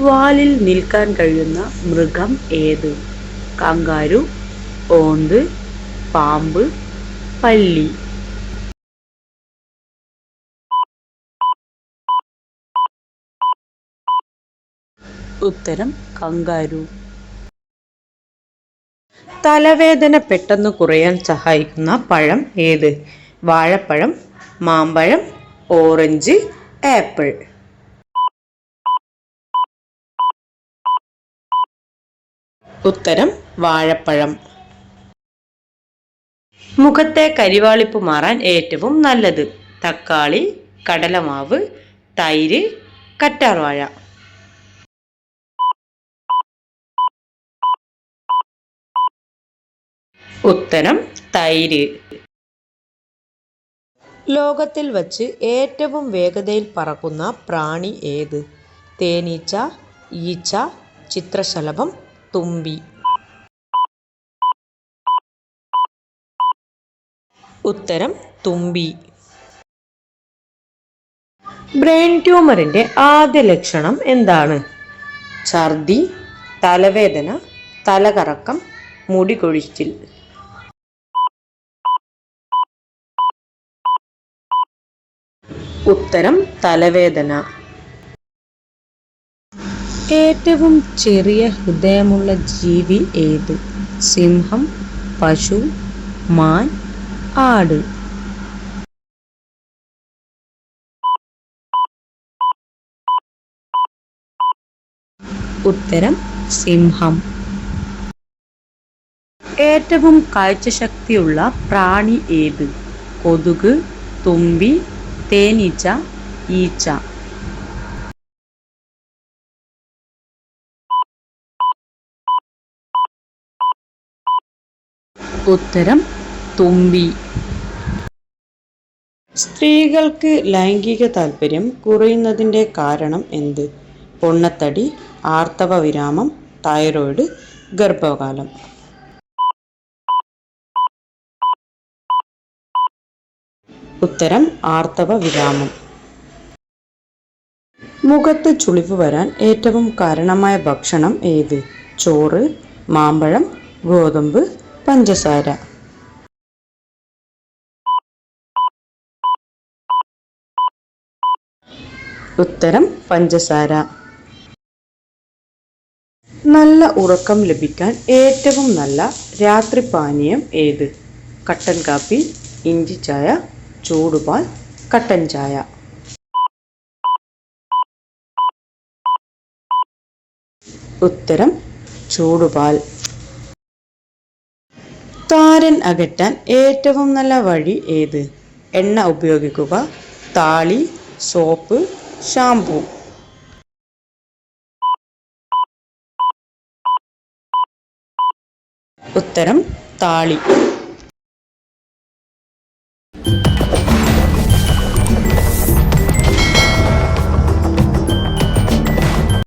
വാലിൽ നിൽക്കാൻ കഴിയുന്ന മൃഗം ഏത്? കങ്കാരു ഓന്ത് പാമ്പ് പല്ലി. ഉത്തരം കങ്കാരു. തലവേദന പെട്ടെന്ന് കുറയാൻ സഹായിക്കുന്ന പഴം ഏത്? വാഴപ്പഴം മാമ്പഴം ഓറഞ്ച് ആപ്പിൾ. ഉത്തരം വാഴപ്പഴം. മുഖത്തെ കരിവാളിപ്പ് മാറാൻ ഏറ്റവും നല്ലത് തക്കാളി കടലമാവ് തൈര് കറ്റാർവാഴ. ഉത്തരം തൈര്. ലോകത്തിൽ വച്ച് ഏറ്റവും വേഗതയിൽ പറക്കുന്ന പ്രാണി ഏത്? തേനീച്ച ഈച്ച ചിത്രശലഭം തുമ്പി. ഉത്തരം തുമ്പി. ബ്രെയിൻ ട്യൂമറിന്റെ ആദ്യ ലക്ഷണം എന്താണ്? ഛർദി തലവേദന തലകറക്കം മുടി കൊഴിച്ചിൽ. ഉത്തരം തലവേദന. ഏറ്റവും ചെറിയ ഹൃദയമുള്ള ജീവി ഏത്? സിംഹം പശു മാൻ ആട്. ഉത്തരം സിംഹം. ഏറ്റവും കാഴ്ചശക്തിയുള്ള പ്രാണി ഏത്? കൊതുക് തുമ്പി തേനീച്ച ഈച്ച. ഉത്തരം തുമ്പി. സ്ത്രീകൾക്ക് ലൈംഗിക താല്പര്യം കുറയുന്നതിന്റെ കാരണം എന്ത്? പൊണ്ണത്തടി ആർത്തവ വിരാമം തൈറോയിഡ് ഗർഭകാലം. ഉത്തരം ആർത്തവ വിരാമം. മുഖത്ത് ചുളിവ് വരാൻ ഏറ്റവും കാരണമായ ഭക്ഷണം ഏത്? ചോറ് മാമ്പഴം ഗോതമ്പ് പഞ്ചസാര. ഉത്തരം പഞ്ചസാര. നല്ല ഉറക്കം ലഭിക്കാൻ ഏറ്റവും നല്ല രാത്രി പാനീയം ഏത്? കട്ടൻ കാപ്പി ഇഞ്ചി ചായ ചൂടുപാൽ കട്ടൻ ചായ. ഉത്തരം ചൂടുപാൽ. താരൻ അകറ്റാൻ ഏറ്റവും നല്ല വഴി ഏത്? എണ്ണ ഉപയോഗിക്കുക താളി സോപ്പ് ഷാംപൂ. ഉത്തരം താളി.